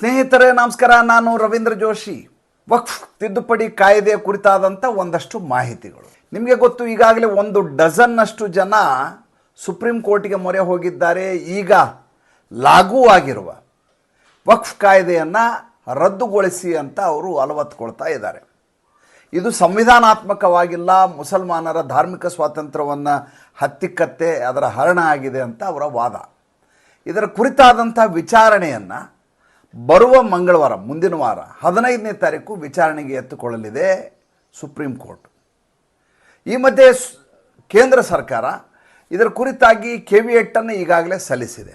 ಸ್ನೇಹಿತರೇ, ನಮಸ್ಕಾರ. ನಾನು ರವೀಂದ್ರ ಜೋಶಿ. ವಕ್ಫ್, ತಿದ್ದುಪಡಿ ಕಾಯ್ದೆಯ ಕುರಿತಾದಂಥ ಒಂದಷ್ಟು ಮಾಹಿತಿಗಳು. ನಿಮಗೆ ಗೊತ್ತು, ಈಗಾಗಲೇ ಒಂದು ಡಜನ್ನಷ್ಟು ಜನ ಸುಪ್ರೀಂ ಕೋರ್ಟಿಗೆ ಮೊರೆ ಹೋಗಿದ್ದಾರೆ. ಈಗ ಲಾಗೂ ಆಗಿರುವ ವಕ್ಫ್ ಕಾಯ್ದೆಯನ್ನು ರದ್ದುಗೊಳಿಸಿ ಅಂತ ಅವರು ಅಲವತ್ಕೊಳ್ತಾ ಇದ್ದಾರೆ. ಇದು ಸಂವಿಧಾನಾತ್ಮಕವಾಗಿಲ್ಲ, ಮುಸಲ್ಮಾನರ ಧಾರ್ಮಿಕ ಸ್ವಾತಂತ್ರ್ಯವನ್ನು ಹತ್ತಿಕ್ಕತ್ತೆ, ಅದರ ಹರಣ ಆಗಿದೆ ಅಂತ ಅವರ ವಾದ. ಇದರ ಕುರಿತಾದಂಥ ವಿಚಾರಣೆಯನ್ನು ಬರುವ ಮಂಗಳವಾರ, ಮುಂದಿನ ವಾರ ಹದಿನೈದನೇ ತಾರೀಕು ವಿಚಾರಣೆಗೆ ಎತ್ತುಕೊಳ್ಳಲಿದೆ ಸುಪ್ರೀಂ ಕೋರ್ಟ್. ಈ ಮಧ್ಯೆ ಕೇಂದ್ರ ಸರ್ಕಾರ ಇದರ ಕುರಿತಾಗಿ ಕೆವಿಯೆಟ್ಟನ್ನು ಈಗಾಗಲೇ ಸಲ್ಲಿಸಿದೆ.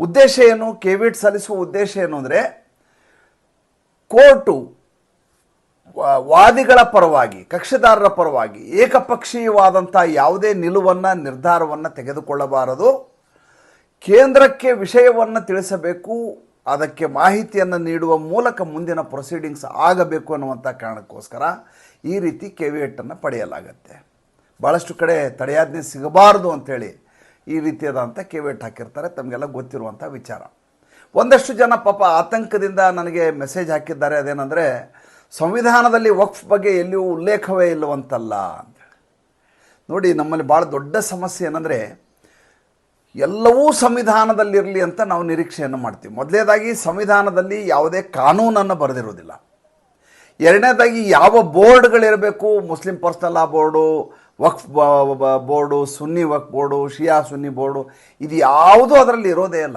ಉದ್ದೇಶ ಏನು? ಕೆವಿಯೇಟ್ ಸಲ್ಲಿಸುವ ಉದ್ದೇಶ ಏನು ಅಂದರೆ, ಕೋರ್ಟು ವಾದಿಗಳ ಪರವಾಗಿ, ಕಕ್ಷಿದಾರರ ಪರವಾಗಿ ಏಕಪಕ್ಷೀಯವಾದಂಥ ಯಾವುದೇ ನಿಲುವನ್ನು, ನಿರ್ಧಾರವನ್ನು ತೆಗೆದುಕೊಳ್ಳಬಾರದು. ಕೇಂದ್ರಕ್ಕೆ ವಿಷಯವನ್ನು ತಿಳಿಸಬೇಕು. ಅದಕ್ಕೆ ಮಾಹಿತಿಯನ್ನು ನೀಡುವ ಮೂಲಕ ಮುಂದಿನ ಪ್ರೊಸೀಡಿಂಗ್ಸ್ ಆಗಬೇಕು ಅನ್ನುವಂಥ ಕಾರಣಕ್ಕೋಸ್ಕರ ಈ ರೀತಿ ಕೆವಿಯೆಟ್ಟನ್ನು ಪಡೆಯಲಾಗತ್ತೆ. ಭಾಳಷ್ಟು ಕಡೆ ತಡೆಯಾಜ್ಞೆ ಸಿಗಬಾರದು ಅಂಥೇಳಿ ಈ ರೀತಿಯಾದಂಥ ಕೆವಿಯೆಟ್ ಹಾಕಿರ್ತಾರೆ, ತಮಗೆಲ್ಲ ಗೊತ್ತಿರುವಂಥ ವಿಚಾರ. ಒಂದಷ್ಟು ಜನ ಪಾಪ ಆತಂಕದಿಂದ ನನಗೆ ಮೆಸೇಜ್ ಹಾಕಿದ್ದಾರೆ, ಅದೇನೆಂದರೆ, ಸಂವಿಧಾನದಲ್ಲಿ ವಕ್ಫ್ ಬಗ್ಗೆ ಎಲ್ಲಿಯೂ ಉಲ್ಲೇಖವೇ ಇಲ್ಲವಂತಲ್ಲ ಅಂತೇಳಿ ನೋಡಿ, ನಮ್ಮಲ್ಲಿ ಭಾಳ ದೊಡ್ಡ ಸಮಸ್ಯೆ ಏನಂದರೆ ಎಲ್ಲವೂ ಸಂವಿಧಾನದಲ್ಲಿರಲಿ ಅಂತ ನಾವು ನಿರೀಕ್ಷೆಯನ್ನು ಮಾಡ್ತೀವಿ. ಮೊದಲನೇದಾಗಿ ಸಂವಿಧಾನದಲ್ಲಿ ಯಾವುದೇ ಕಾನೂನನ್ನು ಬರೆದಿರೋದಿಲ್ಲ. ಎರಡನೇದಾಗಿ ಯಾವ ಬೋರ್ಡ್ಗಳಿರಬೇಕು, Muslim personal law board, Waqf board, Sunni Waqf board, Shia Sunni board, ಇದು ಯಾವುದೂ ಅದರಲ್ಲಿ ಇರೋದೇ ಇಲ್ಲ.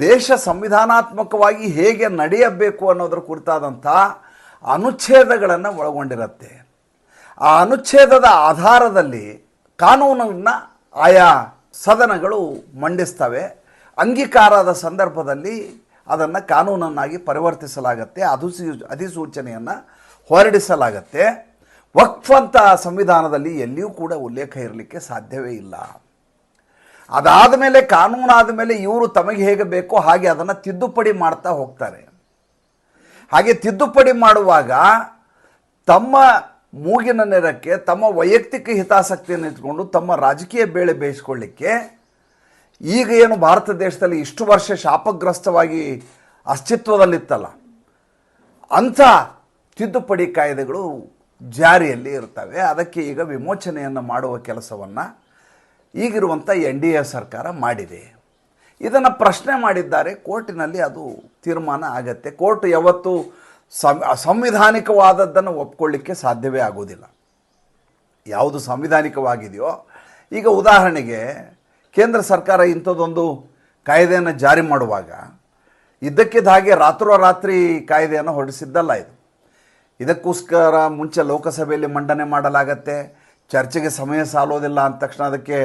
ದೇಶ ಸಂವಿಧಾನಾತ್ಮಕವಾಗಿ ಹೇಗೆ ನಡೆಯಬೇಕು ಅನ್ನೋದ್ರ ಕುರಿತಾದಂಥ ಅನುಚ್ಛೇದಗಳನ್ನು ಒಳಗೊಂಡಿರುತ್ತೆ. ಆ ಅನುಚ್ಛೇದದ ಆಧಾರದಲ್ಲಿ ಕಾನೂನನ್ನು ಆಯಾ ಸದನಗಳು ಮಂಡಿಸ್ತವೆ. ಅಂಗೀಕಾರದ ಸಂದರ್ಭದಲ್ಲಿ ಅದನ್ನು ಕಾನೂನನ್ನಾಗಿ ಪರಿವರ್ತಿಸಲಾಗತ್ತೆ. ಅದು ಅಧಿಸೂಚನೆಯನ್ನು ಹೊರಡಿಸಲಾಗತ್ತೆ. ವಕ್ಫ್ ಅಂತ ಸಂವಿಧಾನದಲ್ಲಿ ಎಲ್ಲಿಯೂ ಕೂಡ ಉಲ್ಲೇಖ ಇರಲಿಕ್ಕೆ ಸಾಧ್ಯವೇ ಇಲ್ಲ. ಅದಾದ ಮೇಲೆ ಕಾನೂನಾದ ಮೇಲೆ ಇವರು ತಮಗೆ ಹೇಗೆ ಬೇಕೋ ಹಾಗೆ ಅದನ್ನು ತಿದ್ದುಪಡಿ ಮಾಡ್ತಾ ಹೋಗ್ತಾರೆ. ಹಾಗೆ ತಿದ್ದುಪಡಿ ಮಾಡುವಾಗ ತಮ್ಮ ಮೂಗಿನ ನೆರಕ್ಕೆ ತಮ್ಮ ವೈಯಕ್ತಿಕ ಹಿತಾಸಕ್ತಿಯನ್ನು ಇಟ್ಕೊಂಡು ತಮ್ಮ ರಾಜಕೀಯ ಬೇಳೆ ಬೇಯಿಸ್ಕೊಳ್ಳಿಕ್ಕೆ ಈಗ ಏನು ಭಾರತ ದೇಶದಲ್ಲಿ ಇಷ್ಟು ವರ್ಷ ಶಾಪಗ್ರಸ್ತವಾಗಿ ಅಸ್ತಿತ್ವದಲ್ಲಿತ್ತಲ್ಲ, ಅಂಥ ತಿದ್ದುಪಡಿ ಕಾಯ್ದೆಗಳು ಜಾರಿಯಲ್ಲಿ ಇರ್ತವೆ. ಅದಕ್ಕೆ ಈಗ ವಿಮೋಚನೆಯನ್ನು ಮಾಡುವ ಕೆಲಸವನ್ನು ಈಗಿರುವಂಥ ಎನ್ ಡಿ ಎ ಸರ್ಕಾರ ಮಾಡಿದೆ. ಇದನ್ನು ಪ್ರಶ್ನೆ ಮಾಡಿದ್ದಾರೆ. ಕೋರ್ಟಿನಲ್ಲಿ ಅದು ತೀರ್ಮಾನ ಆಗತ್ತೆ. ಕೋರ್ಟ್ ಯಾವತ್ತೂ ಸಂ, ಅಸಂವಿಧಾನಿಕವಾದದ್ದನ್ನು ಒಪ್ಕೊಳ್ಳಿಕ್ಕೆ ಸಾಧ್ಯವೇ ಆಗೋದಿಲ್ಲ ಯಾವುದು ಸಂವಿಧಾನಿಕವಾಗಿದೆಯೋ, ಈಗ ಉದಾಹರಣೆಗೆ ಕೇಂದ್ರ ಸರ್ಕಾರ ಇಂಥದ್ದೊಂದು ಕಾಯ್ದೆಯನ್ನು ಜಾರಿ ಮಾಡುವಾಗ, ಇದ್ದಕ್ಕಿದ್ದ ಹಾಗೆ ರಾತ್ರೋರಾತ್ರಿ ಕಾಯ್ದೆಯನ್ನು ಹೊರಡಿಸಿದ್ದಲ್ಲ ಇದು. ಇದಕ್ಕೋಸ್ಕರ ಮುಂಚೆ ಲೋಕಸಭೆಯಲ್ಲಿ ಮಂಡನೆ ಮಾಡಲಾಗತ್ತೆ, ಚರ್ಚೆಗೆ ಸಮಯ ಸಾಲೋದಿಲ್ಲ ಅಂದ ತಕ್ಷಣ ಅದಕ್ಕೆ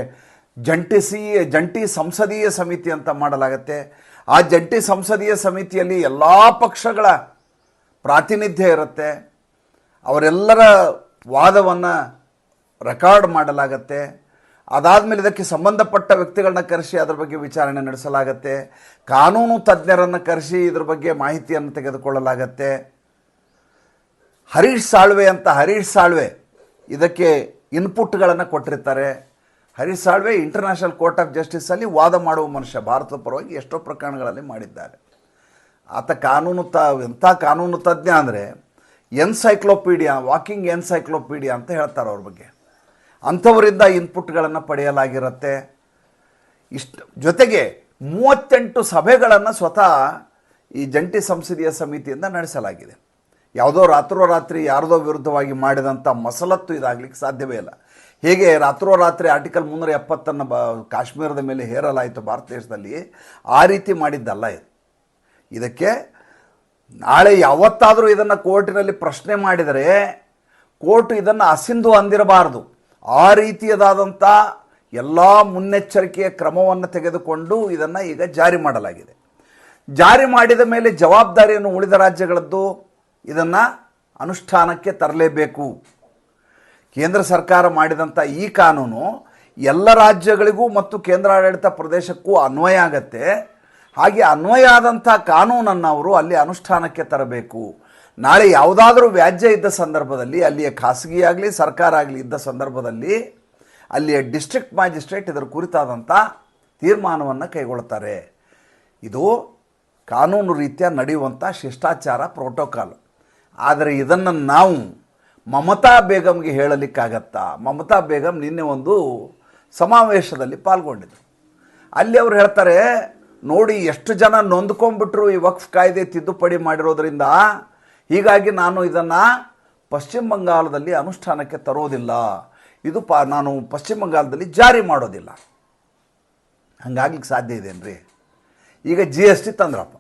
ಜಂಟಿ ಸಿ ಜಂಟಿ ಸಂಸದೀಯ ಸಮಿತಿ ಅಂತ ಮಾಡಲಾಗತ್ತೆ. ಆ ಜಂಟಿ ಸಂಸದೀಯ ಸಮಿತಿಯಲ್ಲಿ ಎಲ್ಲ ಪಕ್ಷಗಳ ಪ್ರಾತಿನಿಧ್ಯ ಇರುತ್ತೆ. ಅವರೆಲ್ಲರ ವಾದವನ್ನು ರೆಕಾರ್ಡ್ ಮಾಡಲಾಗತ್ತೆ. ಅದಾದಮೇಲೆ ಇದಕ್ಕೆ ಸಂಬಂಧಪಟ್ಟ ವ್ಯಕ್ತಿಗಳನ್ನ ಕರೆಸಿ ಅದರ ಬಗ್ಗೆ ವಿಚಾರಣೆ ನಡೆಸಲಾಗತ್ತೆ. ಕಾನೂನು ತಜ್ಞರನ್ನು ಕರೆಸಿ ಇದ್ರ ಬಗ್ಗೆ ಮಾಹಿತಿಯನ್ನು ತೆಗೆದುಕೊಳ್ಳಲಾಗತ್ತೆ. ಹರೀಶ್ ಸಾಳ್ವೆ ಅಂತ ಹರೀಶ್ ಸಾಳ್ವೆ ಇದಕ್ಕೆ ಇನ್ಪುಟ್ಗಳನ್ನು ಕೊಟ್ಟಿರ್ತಾರೆ. Harish Salve international court of ಜಸ್ಟಿಸಲ್ಲಿ ವಾದ ಮಾಡುವ ಮನುಷ್ಯ. ಭಾರತದ ಪರವಾಗಿ ಎಷ್ಟೋ ಪ್ರಕರಣಗಳಲ್ಲಿ ಮಾಡಿದ್ದಾರೆ. ಆತ ಕಾನೂನು ತ, ಎಂಥ ಕಾನೂನು ತಜ್ಞ ಅಂದರೆ ಎನ್ಸೈಕ್ಲೋಪೀಡಿಯಾ, ವಾಕಿಂಗ್ ಎನ್ಸೈಕ್ಲೋಪೀಡಿಯಾ ಅಂತ ಹೇಳ್ತಾರೆ ಅವ್ರ ಬಗ್ಗೆ. ಅಂಥವರಿಂದ ಇನ್ಪುಟ್ಗಳನ್ನು ಪಡೆಯಲಾಗಿರುತ್ತೆ. ಇಷ್ಟು, ಜೊತೆಗೆ ಮೂವತ್ತೆಂಟು ಸಭೆಗಳನ್ನು ಸ್ವತಃ ಈ ಜಂಟಿ ಸಂಸದೀಯ ಸಮಿತಿಯಿಂದ ನಡೆಸಲಾಗಿದೆ. ಯಾವುದೋ ರಾತ್ರೋರಾತ್ರಿ ಯಾರದೋ ವಿರುದ್ಧವಾಗಿ ಮಾಡಿದಂಥ ಮಸಲತ್ತು ಇದಾಗಲಿಕ್ಕೆ ಸಾಧ್ಯವೇ ಇಲ್ಲ. ಹೇಗೆ ರಾತ್ರೋರಾತ್ರಿ ಆರ್ಟಿಕಲ್ ಮುನ್ನೂರ ಎಪ್ಪತ್ತನ್ನು ಬ, ಕಾಶ್ಮೀರದ ಮೇಲೆ ಹೇರಲಾಯಿತು ಭಾರತ ದೇಶದಲ್ಲಿ, ಆ ರೀತಿ ಮಾಡಿದ್ದಲ್ಲ ಇದು. ಇದಕ್ಕೆ ನಾಳೆ ಯಾವತ್ತಾದರೂ ಇದನ್ನು ಕೋರ್ಟಿನಲ್ಲಿ ಪ್ರಶ್ನೆ ಮಾಡಿದರೆ ಕೋರ್ಟ್ ಇದನ್ನು ಅಸಿಂಧು ಅಂದಿರಬಾರದು. ಆ ರೀತಿಯದಾದಂಥ ಎಲ್ಲ ಮುನ್ನೆಚ್ಚರಿಕೆಯ ಕ್ರಮವನ್ನು ತೆಗೆದುಕೊಂಡು ಇದನ್ನು ಈಗ ಜಾರಿ ಮಾಡಲಾಗಿದೆ. ಜಾರಿ ಮಾಡಿದ ಮೇಲೆ ಜವಾಬ್ದಾರಿಯನ್ನು ಉಳಿದ ರಾಜ್ಯಗಳದ್ದು ಇದನ್ನು ಅನುಷ್ಠಾನಕ್ಕೆ ತರಲೇಬೇಕು. ಕೇಂದ್ರ ಸರ್ಕಾರ ಮಾಡಿದಂಥ ಈ ಕಾನೂನು ಎಲ್ಲ ರಾಜ್ಯಗಳಿಗೂ ಮತ್ತು ಕೇಂದ್ರಾಡಳಿತ ಪ್ರದೇಶಕ್ಕೂ ಅನ್ವಯ ಆಗತ್ತೆ. ಹಾಗೆ ಅನ್ವಯ ಆದಂಥ ಕಾನೂನನ್ನು ಅವರು ಅಲ್ಲಿ ಅನುಷ್ಠಾನಕ್ಕೆ ತರಬೇಕು. ನಾಳೆ ಯಾವುದಾದರೂ ವ್ಯಾಜ್ಯ ಇದ್ದ ಸಂದರ್ಭದಲ್ಲಿ, ಅಲ್ಲಿಯ ಖಾಸಗಿಯಾಗಲಿ ಸರ್ಕಾರ ಆಗಲಿ ಇದ್ದ ಸಂದರ್ಭದಲ್ಲಿ, ಅಲ್ಲಿಯ ಡಿಸ್ಟ್ರಿಕ್ಟ್ ಮ್ಯಾಜಿಸ್ಟ್ರೇಟ್ ಇದರ ಕುರಿತಾದಂಥ ತೀರ್ಮಾನವನ್ನು ಕೈಗೊಳ್ತಾರೆ ಇದು ಕಾನೂನು ರೀತಿಯ ನಡೆಯುವಂಥ ಶಿಷ್ಟಾಚಾರ ಪ್ರೋಟೋಕಾಲ್. ಆದರೆ ಇದನ್ನು ನಾವು ಮಮತಾ ಬೇಗಮ್ಗೆ ಹೇಳಲಿಕ್ಕಾಗತ್ತಾ? ಮಮತಾ ಬೇಗಮ್ ನಿನ್ನೆ ಒಂದು ಸಮಾವೇಶದಲ್ಲಿ ಪಾಲ್ಗೊಂಡಿದ್ದರು ಅಲ್ಲಿ ಅವರು ಹೇಳ್ತಾರೆ ನೋಡಿ ಎಷ್ಟು ಜನ ನೊಂದ್ಕೊಂಡ್ಬಿಟ್ರು ಈ ವಕ್ಫ್ ಕಾಯ್ದೆ ತಿದ್ದುಪಡಿ ಮಾಡಿರೋದ್ರಿಂದ, ಹೀಗಾಗಿ ನಾನು ಇದನ್ನು ಪಶ್ಚಿಮ ಬಂಗಾಳದಲ್ಲಿ ಅನುಷ್ಠಾನಕ್ಕೆ ತರೋದಿಲ್ಲ. ಇದು ಪ, ನಾನು ಪಶ್ಚಿಮ ಬಂಗಾಳದಲ್ಲಿ ಜಾರಿ ಮಾಡೋದಿಲ್ಲ. ಹಂಗಾಗ್ಲಿಕ್ಕೆ ಸಾಧ್ಯ ಇದೇನ್ರಿ ಈಗ ಜಿ ಎಸ್ ಟಿ ತಂದ್ರಪ್ಪ.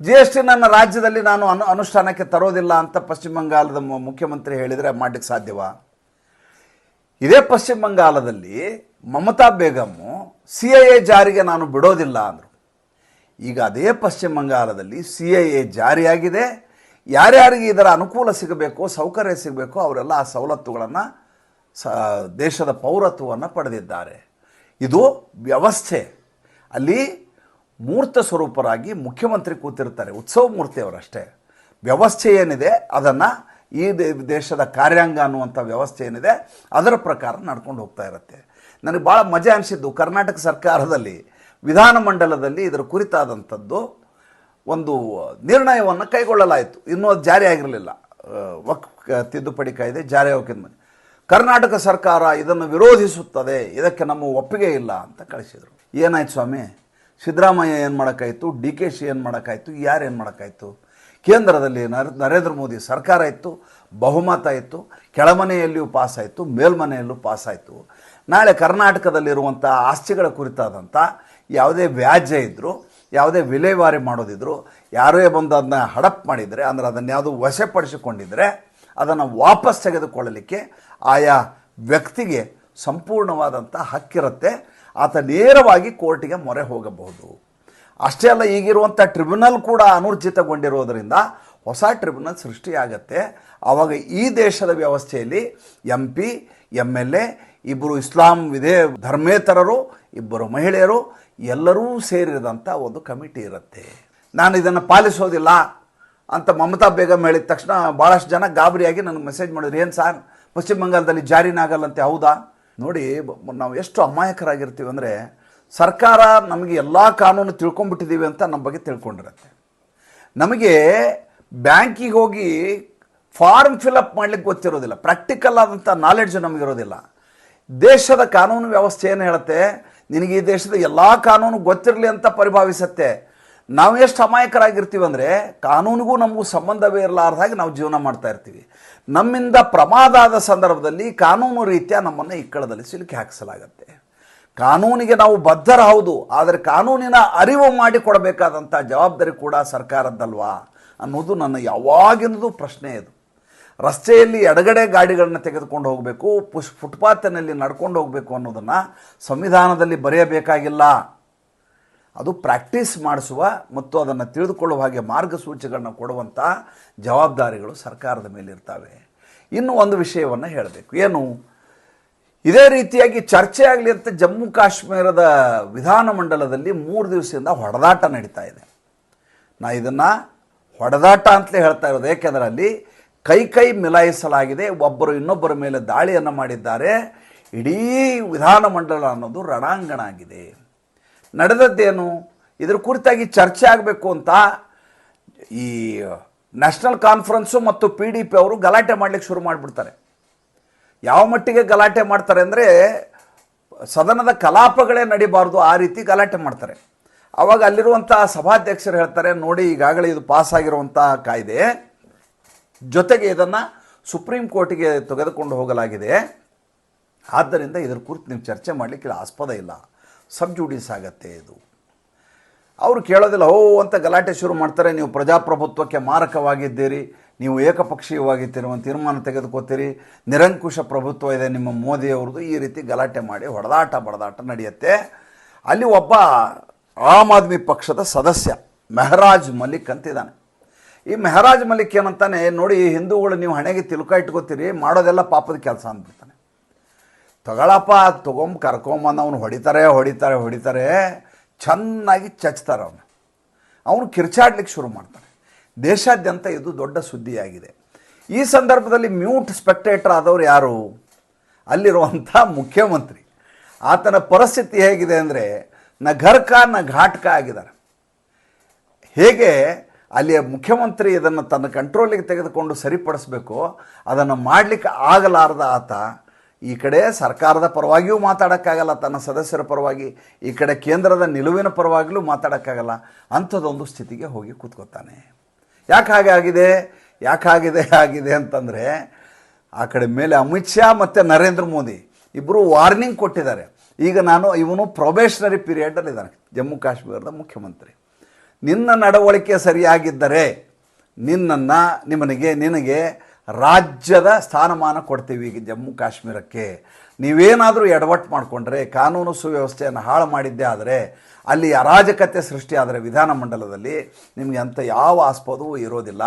ಜಿ ಎಸ್ ಟಿ ನನ್ನ ರಾಜ್ಯದಲ್ಲಿ ನಾನು ಅನು, ಅನುಷ್ಠಾನಕ್ಕೆ ತರೋದಿಲ್ಲ ಅಂತ ಪಶ್ಚಿಮ ಬಂಗಾಳದ ಮುಖ್ಯಮಂತ್ರಿ ಹೇಳಿದರೆ ಮಾಡಲಿಕ್ಕೆ ಸಾಧ್ಯವಾ? ಇದೇ ಪಶ್ಚಿಮ ಬಂಗಾಳದಲ್ಲಿ ಮಮತಾ ಬೇಗಮ್ಮು ಸಿ ಎ ಜಾರಿಗೆ ನಾನು ಬಿಡೋದಿಲ್ಲ ಅಂದರು ಈಗ ಅದೇ ಪಶ್ಚಿಮ ಬಂಗಾಳದಲ್ಲಿ ಸಿ ಐ ಎ ಜಾರಿಯಾಗಿದೆ. ಯಾರ್ಯಾರಿಗೆ ಇದರ ಅನುಕೂಲ ಸಿಗಬೇಕು, ಸೌಕರ್ಯ ಸಿಗಬೇಕು, ಅವರೆಲ್ಲ ಆ ಸವಲತ್ತುಗಳನ್ನು ಸ, ದೇಶದ ಪೌರತ್ವವನ್ನು ಪಡೆದಿದ್ದಾರೆ. ಇದು ವ್ಯವಸ್ಥೆ. ಅಲ್ಲಿ ಮೂರ್ತ ಸ್ವರೂಪರಾಗಿ ಮುಖ್ಯಮಂತ್ರಿ ಕೂತಿರ್ತಾರೆ, ಉತ್ಸವ ಮೂರ್ತಿಯವರಷ್ಟೇ ವ್ಯವಸ್ಥೆ ಏನಿದೆ, ಅದನ್ನು ಈ ದೇಶದ ಕಾರ್ಯಾಂಗ ಅನ್ನುವಂಥ ವ್ಯವಸ್ಥೆ ಏನಿದೆ, ಅದರ ಪ್ರಕಾರ ನಡ್ಕೊಂಡು ಹೋಗ್ತಾ ಇರುತ್ತೆ. ನನಗೆ ಭಾಳ ಮಜಾ ಅನಿಸಿದ್ದು ಕರ್ನಾಟಕ ಸರ್ಕಾರದಲ್ಲಿ ವಿಧಾನಮಂಡಲದಲ್ಲಿ ಇದರ ಕುರಿತಾದಂಥದ್ದು ಒಂದು ನಿರ್ಣಯವನ್ನು ಕೈಗೊಳ್ಳಲಾಯಿತು. ಇನ್ನೂ ಅದು ಜಾರಿ ಆಗಿರಲಿಲ್ಲ. ವಕ್ ತಿದ್ದುಪಡಿ ಕಾಯ್ದೆ ಜಾರಿ ಆಗೋಕ್ಕಿಂತ ಕರ್ನಾಟಕ ಸರ್ಕಾರ ಇದನ್ನು ವಿರೋಧಿಸುತ್ತದೆ. ಇದಕ್ಕೆ ನಮ್ಮ ಒಪ್ಪಿಗೆ ಇಲ್ಲ ಅಂತ ಕಳಿಸಿದರು. ಏನಾಯ್ತು ಸ್ವಾಮಿ? ಸಿದ್ದರಾಮಯ್ಯ ಏನು ಮಾಡೋಕ್ಕಾಯಿತು? ಡಿ ಕೆ ಶಿ ಏನು ಮಾಡೋಕ್ಕಾಯಿತು? ಯಾರು ಏನು ಮಾಡೋಕ್ಕಾಯ್ತು? ಕೇಂದ್ರದಲ್ಲಿ ನರ, ನರೇಂದ್ರ ಮೋದಿ ಸರ್ಕಾರ ಇತ್ತು, ಬಹುಮತ ಇತ್ತು, ಕೆಳಮನೆಯಲ್ಲಿಯೂ ಪಾಸಾಯಿತು, ಮೇಲ್ಮನೆಯಲ್ಲೂ ಪಾಸಾಯಿತು. ನಾಳೆ ಕರ್ನಾಟಕದಲ್ಲಿರುವಂಥ ಆಸ್ತಿಗಳ ಕುರಿತಾದಂಥ ಯಾವುದೇ ವ್ಯಾಜ್ಯ ಇದ್ದರೂ ಯಾವುದೇ ವಿಲೇವಾರಿ ಮಾಡೋದಿದ್ರು, ಯಾರೇ ಬಂದು ಅದನ್ನ ಹಡಪ್ ಮಾಡಿದರೆ, ಅಂದರೆ ಅದನ್ನು ಯಾವುದು ವಶಪಡಿಸಿಕೊಂಡಿದ್ದರೆ ಅದನ್ನು ವಾಪಸ್ ತೆಗೆದುಕೊಳ್ಳಲಿಕ್ಕೆ ಆಯಾ ವ್ಯಕ್ತಿಗೆ ಸಂಪೂರ್ಣವಾದಂಥ ಹಕ್ಕಿರುತ್ತೆ. ಆತ ನೇರವಾಗಿ ಕೋರ್ಟಿಗೆ ಮೊರೆ ಹೋಗಬಹುದು. ಅಷ್ಟೇ ಅಲ್ಲ ಈಗಿರುವಂಥ ಟ್ರಿಬ್ಯುನಲ್ ಕೂಡ ಅನೂರ್ಜಿತಗೊಂಡಿರೋದರಿಂದ ಹೊಸ ಟ್ರಿಬ್ಯುನಲ್ ಸೃಷ್ಟಿಯಾಗತ್ತೆ. ಆವಾಗ ಈ ದೇಶದ ವ್ಯವಸ್ಥೆಯಲ್ಲಿ M P M L A ಇಬ್ಬರು ಇಸ್ಲಾಂ ವಿಧೇ ಧರ್ಮೇತರರು, ಇಬ್ಬರು ಮಹಿಳೆಯರು ಎಲ್ಲರೂ ಸೇರಿದಂಥ ಒಂದು ಕಮಿಟಿ ಇರುತ್ತೆ. ನಾನು ಇದನ್ನು ಪಾಲಿಸೋದಿಲ್ಲ ಅಂತ ಮಮತಾ ಬೇಗಂ ಹೇಳಿದ ತಕ್ಷಣ ಭಾಳಷ್ಟು ಜನ ಗಾಬರಿಯಾಗಿ ನನಗೆ ಮೆಸೇಜ್ ಮಾಡಿದ್ರು, ಏನು ಸರ್, ಪಶ್ಚಿಮ ಬಂಗಾಳದಲ್ಲಿ ಜಾರಿನಾಗಲ್ಲಂತೆ ಹೌದಾ? ನೋಡಿ, ನಾವು ಎಷ್ಟು ಅಮಾಯಕರಾಗಿರ್ತೀವಿ ಅಂದರೆ ಸರ್ಕಾರ ನಮಗೆ ಎಲ್ಲ ಕಾನೂನು ತಿಳ್ಕೊಂಡ್ಬಿಟ್ಟಿದ್ದೀವಿ ಅಂತ ನಮ್ಮ ಬಗ್ಗೆ ತಿಳ್ಕೊಂಡಿರುತ್ತೆ. ನಮಗೆ ಬ್ಯಾಂಕಿಗೆ ಹೋಗಿ ಫಾರ್ಮ್ ಫಿಲಪ್ ಮಾಡ್ಲಿಕ್ಕೆ ಗೊತ್ತಿರೋದಿಲ್ಲ, ಪ್ರಾಕ್ಟಿಕಲ್ ಆದಂಥ ನಾಲೆಡ್ಜ್ ನಮಗಿರೋದಿಲ್ಲ. ದೇಶದ ಕಾನೂನು ವ್ಯವಸ್ಥೆ ಏನು ಹೇಳುತ್ತೆ? ನಿನಗೆ ಈ ದೇಶದ ಎಲ್ಲ ಕಾನೂನು ಗೊತ್ತಿರಲಿ ಅಂತ ಪರಿಭಾವಿಸತ್ತೆ. ನಾವು ಎಷ್ಟು ಅಮಾಯಕರಾಗಿರ್ತೀವಿ ಅಂದರೆ ಕಾನೂನಿಗೂ ನಮಗೂ ಸಂಬಂಧವೇ ಇರಲಾರ್ದಾಗಿ ನಾವು ಜೀವನ ಮಾಡ್ತಾ ಇರ್ತೀವಿ. ನಮ್ಮಿಂದ ಪ್ರಮಾದ ಆದ ಸಂದರ್ಭದಲ್ಲಿ ಕಾನೂನು ರೀತಿಯ ನಮ್ಮನ್ನು ಇಕ್ಕಳದಲ್ಲಿ ಸಿಲುಕಿ ಹಾಕಿಸಲಾಗತ್ತೆ. ಕಾನೂನಿಗೆ ನಾವು ಬದ್ಧರ ಹೌದು ಆದರೆ ಕಾನೂನಿನ ಅರಿವು ಮಾಡಿಕೊಡಬೇಕಾದಂಥ ಜವಾಬ್ದಾರಿ ಕೂಡ ಸರ್ಕಾರದ್ದಲ್ವಾ ಅನ್ನೋದು ನನ್ನ ಯಾವಾಗಿನದು ಪ್ರಶ್ನೆ ಇದು. ರಸ್ತೆಯಲ್ಲಿ ಎಡಗಡೆ ಗಾಡಿಗಳನ್ನ ತೆಗೆದುಕೊಂಡು ಹೋಗಬೇಕು, ಪುಷ್ ಫುಟ್ಪಾತಿನಲ್ಲಿ ನಡ್ಕೊಂಡು ಹೋಗಬೇಕು ಅನ್ನೋದನ್ನು ಸಂವಿಧಾನದಲ್ಲಿ ಬರೆಯಬೇಕಾಗಿಲ್ಲ. ಅದು ಪ್ರಾಕ್ಟೀಸ್ ಮಾಡಿಸುವ ಮತ್ತು ಅದನ್ನು ತಿಳಿದುಕೊಳ್ಳುವ ಹಾಗೆ ಮಾರ್ಗಸೂಚಿಗಳನ್ನ ಕೊಡುವಂಥ ಜವಾಬ್ದಾರಿಗಳು ಸರ್ಕಾರದ ಮೇಲಿರ್ತವೆ ಇನ್ನು ಒಂದು ವಿಷಯವನ್ನು ಹೇಳಬೇಕು. ಏನು? ಇದೇ ರೀತಿಯಾಗಿ ಚರ್ಚೆ ಆಗಲಿ ಅಂತ ಜಮ್ಮು ಕಾಶ್ಮೀರದ ವಿಧಾನಮಂಡಲದಲ್ಲಿ ಮೂರು ದಿವಸದಿಂದ ಹೊಡೆದಾಟ ನಡೀತಾ ಇದೆ. ನಾ ಇದನ್ನು ಹೊಡೆದಾಟ ಅಂತಲೇ ಹೇಳ್ತಾ ಇರೋದು. ಏಕೆಂದರೆ ಅಲ್ಲಿ ಕೈ ಕೈ ಮಿಲಾಯಿಸಲಾಗಿದೆ, ಒಬ್ಬರು ಇನ್ನೊಬ್ಬರ ಮೇಲೆ ದಾಳಿಯನ್ನು ಮಾಡಿದ್ದಾರೆ. ಇಡೀ ವಿಧಾನಮಂಡಲ ಅನ್ನೋದು ರಣಾಂಗಣ ಆಗಿದೆ ನಡೆದದ್ದೇನು? ಇದರ ಕುರಿತಾಗಿ ಚರ್ಚೆ ಆಗಬೇಕು ಅಂತ ಈ ನ್ಯಾಷನಲ್ ಕಾನ್ಫರೆನ್ಸು ಮತ್ತು ಪಿ ಡಿ ಪಿ ಅವರು ಗಲಾಟೆ ಮಾಡಲಿಕ್ಕೆ ಶುರು ಮಾಡಿಬಿಡ್ತಾರೆ. ಯಾವ ಮಟ್ಟಿಗೆ ಗಲಾಟೆ ಮಾಡ್ತಾರೆ ಅಂದರೆ, ಸದನದ ಕಲಾಪಗಳೇ ನಡಿಬಾರ್ದು, ಆ ರೀತಿ ಗಲಾಟೆ ಮಾಡ್ತಾರೆ. ಆವಾಗ ಅಲ್ಲಿರುವಂಥ ಸಭಾಧ್ಯಕ್ಷರು ಹೇಳ್ತಾರೆ, ನೋಡಿ ಈಗಾಗಲೇ ಇದು ಪಾಸ್ ಆಗಿರುವಂಥ ಕಾಯ್ದೆ. ಜೊತೆಗೆ ಇದನ್ನು ಸುಪ್ರೀಂ ಕೋರ್ಟಿಗೆ ತೆಗೆದುಕೊಂಡು ಹೋಗಲಾಗಿದೆ. ಆದ್ದರಿಂದ ಇದರ ಕುರಿತು ನೀವು ಚರ್ಚೆ ಮಾಡಲಿಕ್ಕೆ ಆಸ್ಪದ ಇಲ್ಲ. ಸಬ್ ಜುಡಿಸ್ ಆಗತ್ತೆ ಇದು. ಅವರು ಕೇಳೋದಿಲ್ಲ, ಓ, ಅಂತ ಗಲಾಟೆ ಶುರು ಮಾಡ್ತಾರೆ. ನೀವು ಪ್ರಜಾಪ್ರಭುತ್ವಕ್ಕೆ ಮಾರಕವಾಗಿದ್ದೀರಿ. ನೀವು ಏಕಪಕ್ಷೀಯವಾಗಿ ಒಂದು ತೀರ್ಮಾನ ತೆಗೆದುಕೋತೀರಿ. ನಿರಂಕುಶ ಪ್ರಭುತ್ವ ಇದೆ ನಿಮ್ಮ ಮೋದಿಯವ್ರದ್ದು. ಈ ರೀತಿ ಗಲಾಟೆ ಮಾಡಿ ಹೊಡೆದಾಟ ಬಡದಾಟ ನಡೆಯುತ್ತೆ. ಅಲ್ಲಿ ಒಬ್ಬ ಆಮ್ ಆದ್ಮಿ ಪಕ್ಷದ ಸದಸ್ಯ ಮೆಹರಾಜ್ ಮಲಿಕ್ ಅಂತಿದ್ದಾನೆ. ಈ ಮೆಹರಾಜ್ ಮಲಿಕ್ ಏನಂತಾನೆ, ನೋಡಿ ಹಿಂದೂಗಳು ನೀವು ಹಣೆಗೆ ತಿಲುಕ ಇಟ್ಕೋತೀರಿ, ಮಾಡೋದೆಲ್ಲ ಪಾಪದ ಕೆಲಸ ಅಂದ್ಬಿಡ್ತಾನೆ. ತಗೊಳಪ್ಪ, ತಗೊಂಬ ಕರ್ಕೊಂಬಂದು ಅವನು ಹೊಡಿತಾರೆ ಹೊಡಿತಾರೆ ಹೊಡಿತಾರೆ, ಚೆನ್ನಾಗಿ ಚಚ್ತಾರೆ ಅವನು. ಅವನು ಕಿರ್ಚಾಡ್ಲಿಕ್ಕೆ ಶುರು ಮಾಡ್ತಾನೆ. ದೇಶಾದ್ಯಂತ ಇದು ದೊಡ್ಡ ಸುದ್ದಿಯಾಗಿದೆ. ಈ ಸಂದರ್ಭದಲ್ಲಿ ಮ್ಯೂಟ್ ಸ್ಪೆಕ್ಟೇಟರ್ ಆದವರು ಯಾರು? ಅಲ್ಲಿರುವಂಥ ಮುಖ್ಯಮಂತ್ರಿ. ಆತನ ಪರಿಸ್ಥಿತಿ ಹೇಗಿದೆ ಅಂದರೆ, ನ ಘರ್ಕ ನ ಘಾಟ್ಕ ಆಗಿದ್ದಾರೆ. ಹೇಗೆ ಅಲ್ಲಿಯ ಮುಖ್ಯಮಂತ್ರಿ ಇದನ್ನು ತನ್ನ ಕಂಟ್ರೋಲಿಗೆ ತೆಗೆದುಕೊಂಡು ಸರಿಪಡಿಸಬೇಕು, ಅದನ್ನು ಮಾಡಲಿಕ್ಕೆ ಆಗಲಾರದ ಆತ ಈ ಕಡೆ ಸರ್ಕಾರದ ಪರವಾಗಿಯೂ ಮಾತಾಡೋಕ್ಕಾಗಲ್ಲ, ತನ್ನ ಸದಸ್ಯರ ಪರವಾಗಿ, ಈ ಕಡೆ ಕೇಂದ್ರದ ನಿಲುವಿನ ಪರವಾಗಿಲೂ ಮಾತಾಡೋಕ್ಕಾಗಲ್ಲ, ಅಂಥದ್ದೊಂದು ಸ್ಥಿತಿಗೆ ಹೋಗಿ ಕೂತ್ಕೋತಾನೆ. ಯಾಕೆ ಹಾಗೆ ಆಗಿದೆ? ಯಾಕೆ ಆಗಿದೆ ಆಗಿದೆ ಅಂತಂದರೆ, ಆ ಕಡೆ ಮೇಲೆ ಅಮಿತ್ ಶಾ ಮತ್ತು ನರೇಂದ್ರ ಮೋದಿ ಇಬ್ಬರು ವಾರ್ನಿಂಗ್ ಕೊಟ್ಟಿದ್ದಾರೆ. ಈಗ ನಾನು ಇವನು ಪ್ರೊಬೇಷನರಿ ಪೀರಿಯಡಲ್ಲಿದ್ದಾನೆ ಜಮ್ಮು ಕಾಶ್ಮೀರದ ಮುಖ್ಯಮಂತ್ರಿ. ನಿನ್ನ ನಡವಳಿಕೆ ಸರಿಯಾಗಿದ್ದರೆ ನಿನ್ನನ್ನು, ನಿಮ್ಮನಿಗೆ, ನಿನಗೆ ರಾಜ್ಯದ ಸ್ಥಾನಮಾನ ಕೊಡ್ತೀವಿ ಈಗ ಜಮ್ಮು ಕಾಶ್ಮೀರಕ್ಕೆ. ನೀವೇನಾದರೂ ಎಡವಟ್ಟು ಮಾಡಿಕೊಂಡ್ರೆ, ಕಾನೂನು ಸುವ್ಯವಸ್ಥೆಯನ್ನು ಹಾಳು ಮಾಡಿದ್ದೇ ಆದರೆ, ಅಲ್ಲಿ ಅರಾಜಕತೆ ಸೃಷ್ಟಿಯಾದರೆ ವಿಧಾನಮಂಡಲದಲ್ಲಿ ನಿಮಗೆ ಅಂಥ ಯಾವ ಆಸ್ಪದವೂ ಇರೋದಿಲ್ಲ.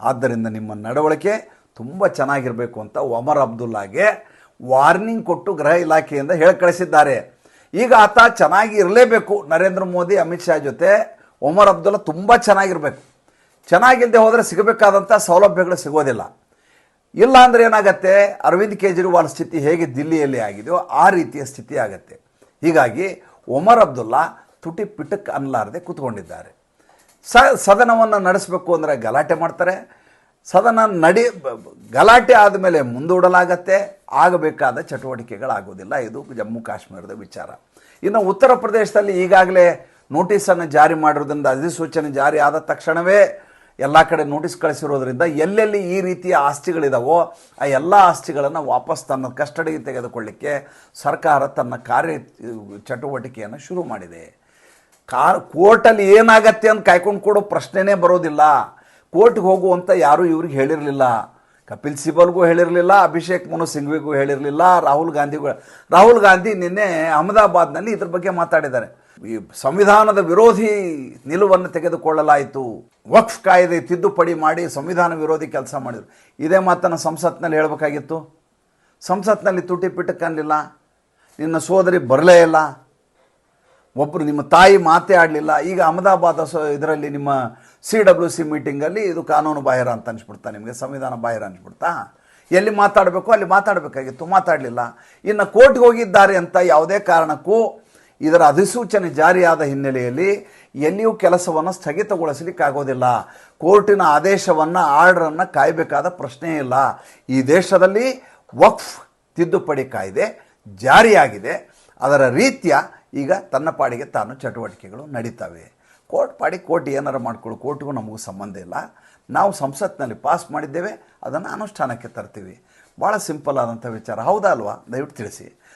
ಆದ್ದರಿಂದ ನಿಮ್ಮ ನಡವಳಿಕೆ ತುಂಬ ಚೆನ್ನಾಗಿರಬೇಕು ಅಂತ ಒಮರ್ ಅಬ್ದುಲ್ಲಾಗೆ ವಾರ್ನಿಂಗ್ ಕೊಟ್ಟು ಗೃಹ ಇಲಾಖೆಯಿಂದ ಹೇಳಿ ಕಳಿಸಿದ್ದಾರೆ ಈಗ ಆತ ಚೆನ್ನಾಗಿ ಇರಲೇಬೇಕು ನರೇಂದ್ರ ಮೋದಿ, ಅಮಿತ್ ಶಾ ಜೊತೆ. ಒಮರ್ ಅಬ್ದುಲ್ಲಾ ತುಂಬ ಚೆನ್ನಾಗಿರಬೇಕು. ಚೆನ್ನಾಗಿಲ್ಲದೆ ಹೋದರೆ ಸಿಗಬೇಕಾದಂಥ ಸೌಲಭ್ಯಗಳು ಸಿಗೋದಿಲ್ಲ. ಇಲ್ಲ ಅಂದರೆ ಏನಾಗುತ್ತೆ? ಅರವಿಂದ್ ಕೇಜ್ರಿವಾಲ್ ಸ್ಥಿತಿ ಹೇಗೆ ದಿಲ್ಲಿಯಲ್ಲಿ ಆಗಿದೆಯೋ ಆ ರೀತಿಯ ಸ್ಥಿತಿ ಆಗತ್ತೆ. ಹೀಗಾಗಿ ಒಮರ್ ಅಬ್ದುಲ್ಲಾ ತುಟಿ ಪಿಟಕ್ ಅನ್ನಲಾರದೆ ಕೂತ್ಕೊಂಡಿದ್ದಾರೆ. ಸ, ಸದನವನ್ನು ನಡೆಸಬೇಕು ಅಂದರೆ ಗಲಾಟೆ ಮಾಡ್ತಾರೆ. ಸದನ ನಡಿ, ಗಲಾಟೆ ಆದಮೇಲೆ ಮುಂದೂಡಲಾಗತ್ತೆ. ಆಗಬೇಕಾದ ಚಟುವಟಿಕೆಗಳಾಗೋದಿಲ್ಲ. ಇದು ಜಮ್ಮು ಕಾಶ್ಮೀರದ ವಿಚಾರ. ಇನ್ನು ಉತ್ತರ ಪ್ರದೇಶದಲ್ಲಿ ಈಗಾಗಲೇ ನೋಟಿಸನ್ನು ಜಾರಿ ಮಾಡಿರೋದ್ರಿಂದ ಅಧಿಸೂಚನೆ ಜಾರಿ ಆದ ತಕ್ಷಣವೇ ಎಲ್ಲ ಕಡೆ ನೋಟಿಸ್ ಕಳಿಸಿರೋದ್ರಿಂದ ಎಲ್ಲೆಲ್ಲಿ ಈ ರೀತಿಯ ಆಸ್ತಿಗಳಿದಾವೋ ಆ ಎಲ್ಲ ಆಸ್ತಿಗಳನ್ನು ವಾಪಸ್ ತನ್ನ ಕಸ್ಟಡಿಗೆ ತೆಗೆದುಕೊಳ್ಳಿಕ್ಕೆ ಸರ್ಕಾರ ತನ್ನ ಕಾರ್ಯ ಚಟುವಟಿಕೆಯನ್ನು ಶುರು ಮಾಡಿದೆ. ಕಾ ಕೋರ್ಟಲ್ಲಿ ಏನಾಗತ್ತೆ ಅಂತ ಕಾಯ್ಕೊಂಡು ಕೊಡೋ ಪ್ರಶ್ನೆನೇ ಬರೋದಿಲ್ಲ. ಕೋರ್ಟ್ಗೆ ಹೋಗುವಂತ ಯಾರೂ ಇವ್ರಿಗೆ ಹೇಳಿರಲಿಲ್ಲ. ಕಪಿಲ್ ಸಿಬಲ್ಗೂ ಹೇಳಿರಲಿಲ್ಲ, ಅಭಿಷೇಕ್ ಮನು ಸಿಂಘ್ವಿಗೂ ಹೇಳಿರಲಿಲ್ಲ, ರಾಹುಲ್ ಗಾಂಧಿಗೂ ರಾಹುಲ್ ಗಾಂಧಿ ನಿನ್ನೆ ಅಹಮದಾಬಾದ್ನಲ್ಲಿ ಇದ್ರ ಬಗ್ಗೆ ಮಾತಾಡಿದ್ದಾರೆ. ಈ ಸಂವಿಧಾನದ ವಿರೋಧಿ ನಿಲುವನ್ನು ತೆಗೆದುಕೊಳ್ಳಲಾಯಿತು. ವಕ್ಫ್ ಕಾಯ್ದೆ ತಿದ್ದುಪಡಿ ಮಾಡಿ ಸಂವಿಧಾನ ವಿರೋಧಿ ಕೆಲಸ ಮಾಡಿದರು. ಇದೇ ಮಾತನ್ನು ಸಂಸತ್ನಲ್ಲಿ ಹೇಳಬೇಕಾಗಿತ್ತು. ಸಂಸತ್ನಲ್ಲಿ ತುಟಿ ಪಿಟಕ್ಕನ್ಲಿಲ್ಲ ನಿನ್ನ ಸೋದರಿ ಬರಲೇ ಇಲ್ಲ. ಒಬ್ಬರು ನಿಮ್ಮ ತಾಯಿ ಮಾತೇ ಆಡಲಿಲ್ಲ. ಈಗ ಅಹಮದಾಬಾದ್ ಸೊ ಇದರಲ್ಲಿ ನಿಮ್ಮ ಸಿ ಡಬ್ಲ್ಯೂ ಸಿ ಮೀಟಿಂಗಲ್ಲಿ ಇದು ಕಾನೂನು ಬಾಹಿರ ಅಂತ ಅನಿಸ್ಬಿಡ್ತಾ ನಿಮಗೆ, ಸಂವಿಧಾನ ಬಾಹಿರ ಅನಿಸ್ಬಿಡ್ತಾ? ಎಲ್ಲಿ ಮಾತಾಡಬೇಕು ಅಲ್ಲಿ ಮಾತಾಡಬೇಕಾಗಿತ್ತು, ಮಾತಾಡಲಿಲ್ಲ. ಇನ್ನು ಕೋರ್ಟ್ಗೆ ಹೋಗಿದ್ದಾರೆ ಅಂತ ಯಾವುದೇ ಕಾರಣಕ್ಕೂ ಇದರ ಅಧಿಸೂಚನೆ ಜಾರಿಯಾದ ಹಿನ್ನೆಲೆಯಲ್ಲಿ ಎಲ್ಲಿಯೂ ಕೆಲಸವನ್ನು ಸ್ಥಗಿತಗೊಳಿಸಲಿಕ್ಕಾಗೋದಿಲ್ಲ. ಕೋರ್ಟಿನ ಆದೇಶವನ್ನು, ಆರ್ಡರನ್ನು ಕಾಯಬೇಕಾದ ಪ್ರಶ್ನೆ ಇಲ್ಲ. ಈ ದೇಶದಲ್ಲಿ ವಕ್ಫ್ ತಿದ್ದುಪಡಿ ಕಾಯ್ದೆ ಜಾರಿಯಾಗಿದೆ. ಅದರ ರೀತಿಯ ಈಗ ತನ್ನ ಪಾಡಿಗೆ ತಾನು ಚಟುವಟಿಕೆಗಳು ನಡೀತವೆ. ಕೋರ್ಟ್ ಪಾಡಿ ಕೋರ್ಟ್ ಏನಾರು ಮಾಡ್ಕೊಳ್ಳು, ಕೋರ್ಟ್ಗೂ ನಮಗೂ ಸಂಬಂಧ ಇಲ್ಲ. ನಾವು ಸಂಸತ್ನಲ್ಲಿ ಪಾಸ್ ಮಾಡಿದ್ದೇವೆ, ಅದನ್ನು ಅನುಷ್ಠಾನಕ್ಕೆ ತರ್ತೀವಿ. ಭಾಳ ಸಿಂಪಲ್ ಆದಂಥ ವಿಚಾರ, ಹೌದಾ ಅಲ್ವಾ? ದಯವಿಟ್ಟು ತಿಳಿಸಿ.